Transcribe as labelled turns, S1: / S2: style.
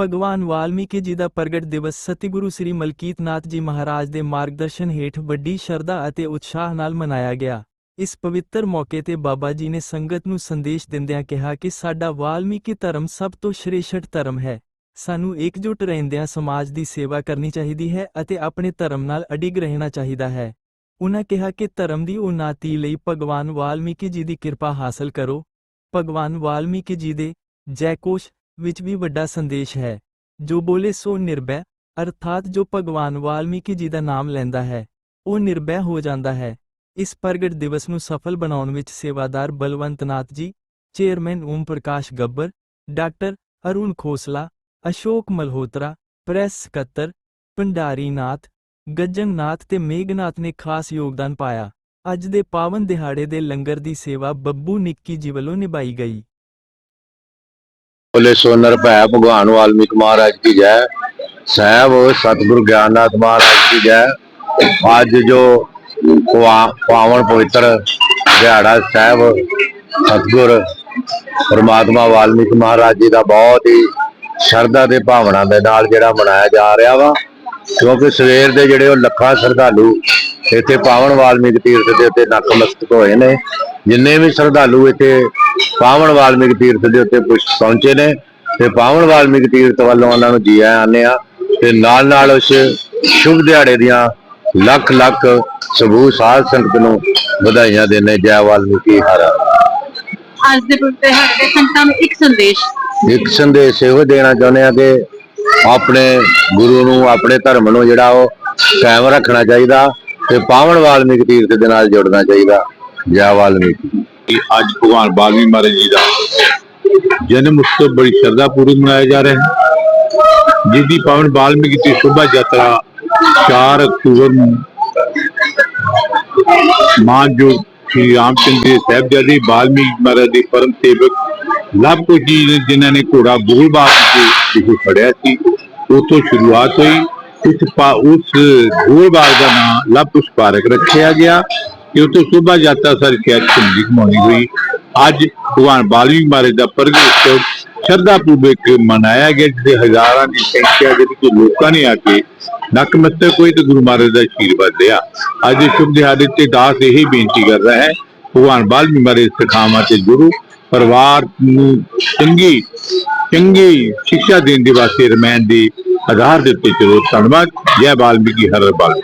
S1: ਭਗਵਾਨ ਵਾਲਮੀਕੀ ਜੀ ਦਾ ਪ੍ਰਗਟ ਦਿਵਸ ਸਤਿਗੁਰੂ ਸ੍ਰੀ ਮਲਕੀਤ ਨਾਥ ਜੀ ਮਹਾਰਾਜ ਦੇ ਮਾਰਗਦਰਸ਼ਨ ਹੇਠ ਵੱਡੀ ਸ਼ਰਧਾ ਅਤੇ ਉਤਸ਼ਾਹ ਨਾਲ ਮਨਾਇਆ ਗਿਆ। ਇਸ ਪਵਿੱਤਰ ਮੌਕੇ ਤੇ ਬਾਬਾ ਜੀ ਨੇ ਸੰਗਤ ਨੂੰ ਸੰਦੇਸ਼ ਦਿੰਦਿਆਂ ਕਿਹਾ ਕਿ ਸਾਡਾ ਵਾਲਮੀਕੀ ਧਰਮ ਸਭ ਤੋਂ ਸ਼੍ਰੇਸ਼ਠ ਧਰਮ ਹੈ। ਸਾਨੂੰ ਇਕਜੁੱਟ ਰਹਿੰਦਿਆਂ ਸਮਾਜ ਦੀ ਸੇਵਾ ਕਰਨੀ ਚਾਹੀਦੀ ਹੈ ਅਤੇ ਆਪਣੇ ਧਰਮ ਨਾਲ ਅਡਿੱਗ ਰਹਿਣਾ ਚਾਹੀਦਾ ਹੈ। ਉਹਨਾਂ ਕਿਹਾ ਕਿ ਧਰਮ ਦੀ ਉન્નਤੀ ਲਈ ਭਗਵਾਨ ਵਾਲਮੀਕੀ ਜੀ ਦੀ ਕਿਰਪਾ ਹਾਸਲ ਕਰੋ। ਭਗਵਾਨ ਵਾਲਮੀਕੀ ਜੀ ਦੇ ਜੈਕੋਸ਼ ਵਿੱਚ ਵੀ ਵੱਡਾ ਸੰਦੇਸ਼ ਹੈ, ਜੋ ਬੋਲੇ ਸੋ ਨਿਰਭੈ, ਅਰਥਾਤ ਜੋ ਭਗਵਾਨ ਵਾਲਮੀਕੀ ਜੀ ਦਾ ਨਾਮ ਲੈਂਦਾ ਹੈ, ਉਹ ਨਿਰਭੈ ਹੋ ਜਾਂਦਾ ਹੈ। ਇਸ ਪ੍ਰਗਟ ਦਿਵਸ ਨੂੰ ਸਫਲ ਬਣਾਉਣ ਵਿੱਚ ਸੇਵਾਦਾਰ Balwantnath ji, chairman Om Prakash Gabbar doctor Arun Khosla, Ashok Malhotra, press ਸਕੱਤਰ ਭੰਡਾਰੀ ਨਾਥ ਗੱਜਨ ਨਾਥ ਤੇ ਮੇਘਨਾਥ ਨੇ ਖਾਸ ਯੋਗਦਾਨ ਪਾਇਆ। ਅੱਜ ਦੇ ਪਾਵਨ ਦਿਹਾੜੇ ਦੇ ਲੰਗਰ ਦੀ ਸੇਵਾ ਬੱਬੂ ਨਿੱਕੀ ਜੀ ਵੱਲੋਂ ਨਿਭਾਈ ਗਈ।
S2: ਬੋਲੇ ਸੋ ਨਿਰਭੈ ਭਗਵਾਨ ਵਾਲਮੀਕ ਮਹਾਰਾਜ ਕੀ ਜੈ। ਸਾਹਿਬ ਸਤਿਗੁਰੂ ਗਿਆਨਨਾਥ ਮਹਾਰਾਜ ਕੀ ਜੈ। ਅੱਜ ਜੋ ਪਵਾ- ਪਾਵਨ ਪਵਿੱਤਰ ਦਿਹਾੜਾ ਸਾਹਿਬ ਸਤਿਗੁਰ ਪਰਮਾਤਮਾ ਵਾਲਮੀਕ ਮਹਾਰਾਜ ਜੀ ਦਾ ਬਹੁਤ ਹੀ ਸ਼ਰਧਾ ਤੇ ਭਾਵਨਾ ਦੇ ਨਾਲ ਜਿਹੜਾ ਮਨਾਇਆ ਜਾ ਰਿਹਾ ਵਾ। ਕਿਉਂਕਿ ਸਵੇਰ ਦੇ ਜਿਹੜੇ ਉਹ ਲੱਖਾਂ ਸ਼ਰਧਾਲੂ ਇੱਥੇ ਪਾਵਨ ਵਾਲਮੀਕ ਤੀਰਥ ਦੇ ਉੱਤੇ ਨਤਮਸਤਕ ਹੋਏ ਨੇ। ਜਿੰਨੇ ਵੀ ਸ਼ਰਧਾਲੂ ਇੱਥੇ ਪਾਵਨ ਵਾਲਮੀਕ ਤੀਰਥ ਦੇ ਉੱਤੇ ਪਹੁੰਚੇ ਨੇ ਤੇ ਪਾਵਨ ਵਾਲਮੀਕ ਤੀਰਥ ਵੱਲੋਂ ਉਹਨਾਂ ਨੂੰ ਜੀ ਆਇਆਂ ਆਨੇ ਆ ਤੇ ਨਾਲ ਨਾਲ ਉਸ ਸ਼ੁਭ ਦਿਹਾੜੇ ਦੀਆਂ ਲੱਖ ਲੱਖ ਸਬੂਤ ਸਾਧ ਸੰਗਤ ਨੂੰ ਵਧਾਈਆਂ ਦੇਣੇ ਜੈ ਵਾਲਮੀਕੀ ਹਰ
S3: ਅੱਜ ਦੇ ਪਵਿੱਤਰ ਦਿਹਾੜੇ ਦੇ ਸੰਤਾਂ ਨੂੰ ਇੱਕ ਸੰਦੇਸ਼।
S2: ਇੱਕ ਸੰਦੇਸ਼ ਇਹੋ ਦੇਣਾ ਚਾਹੁੰਦੇ ਆ ਕਿ ਆਪਣੇ ਗੁਰੂ ਨੂੰ ਆਪਣੇ ਧਰਮ ਨੂੰ ਜਿਹੜਾ ਉਹ ਕਾਇਮ ਰੱਖਣਾ ਚਾਹੀਦਾ। ਤੇ ਪਾਵਨ ਵਾਲਮੀਕ ਤੀਰਥ ਦੇ ਨਾਲ ਜੁੜਨਾ ਚਾਹੀਦਾ, ਜੈ ਵਾਲਮੀਕੀ।
S4: ਕਿ ਅੱਜ ਭਗਵਾਨ ਬਾਲਮੀਕ ਮਹਾਰਾਜ ਜੀ ਦਾ ਜਨਮ ਉਤਸਵ ਬੜੀ ਸ਼ਰਧਾ ਪੂਰਵਕ ਮਨਾਇਆ ਜਾ ਰਿਹਾ ਹੈ ਜਿਸ ਦੀ ਪਾਵਨ ਬਾਲਮੀਕੀ ਦੀ ਸ਼ੋਭਾ ਯਾਤਰਾ 4 ਅਕਤੂਬਰ ਨੂੰ ਮਾਂ ਜੋ ਸ਼੍ਰੀ ਰਾਮਚੰਦਰ ਜੀ ਸਾਹਿਬਜ਼ਾਦੇ ਬਾਲਮੀਕ ਮਹਾਰਾਜ ਦੇ ਪਰਮ ਸੇਵਕ ਲਵ ਜੀ ਨੇ, ਜਿਨ੍ਹਾਂ ਨੇ ਘੋੜਾ ਗੋਲਬਾਗ ਦੇ ਵਿਖੇ ਫੜਿਆ ਸੀ ਉਤੋਂ ਸ਼ੁਰੂਆਤ ਹੋਈ। ਉਸ ਪਾ, ਉਸ ਗੋਲਬਾਗ ਦਾ ਨਾਮ ਲਵ ਪਾਰਕ ਰੱਖਿਆ ਗਿਆ ਕਿ ਉਤੋਂ ਸ਼ੋਭਾ ਯਾਤਰਾ ਸਾਰੀ ਸ਼ਹਿਰ ਘੁੰਮਦੀ ਘੁਮਾਉਣੀ ਹੋਈ। ਅੱਜ ਭਗਵਾਨ ਬਾਲਮੀਕ ਮਹਾਰਾਜ ਦਾ ਪ੍ਰਗਟ ਉਤਸਵ ਸ਼ਰਧਾ ਪੂਰਵਕ ਮਨਾਇਆ ਗਿਆ ਜਿਹਦੇ ਹਜ਼ਾਰਾਂ ਦੀ ਸੰਖਿਆ ਦੇ ਵਿੱਚ ਲੋਕਾਂ ਨੇ ਆ ਕੇ ਨਕਮਸਤਕ ਹੋਏ ਤੇ ਗੁਰੂ ਮਹਾਰਾਜ ਦਾ ਆਸ਼ੀਰਵਾਦ ਲਿਆ। ਅੱਜ ਦੇ ਸ਼ੁਭ ਦਿਹਾੜੇ ਤੇ ਦਾਸ ਇਹ ਬੇਨਤੀ ਕਰ ਰਿਹਾ ਹੈ, ਭਗਵਾਨ ਬਾਲਮੀਕ ਮਹਾਰਾਜ ਸਿਖਾਵਾਂ ਤੇ ਗੁਰੂ ਪਰਿਵਾਰ ਨੂੰ ਚੰਗੀ ਚੰਗੀ ਸਿੱਖਿਆ ਦੇਣ ਦੇ ਵਾਸਤੇ ਰਮਾਇਣ ਦੀ ਆਧਾਰ ਦੇ ਉੱਤੇ ਚਲੋ ਧੰਨਵਾਦ। ਜੈ ਬਾਲਮੀਕੀ ਹਰ ਬਾਲ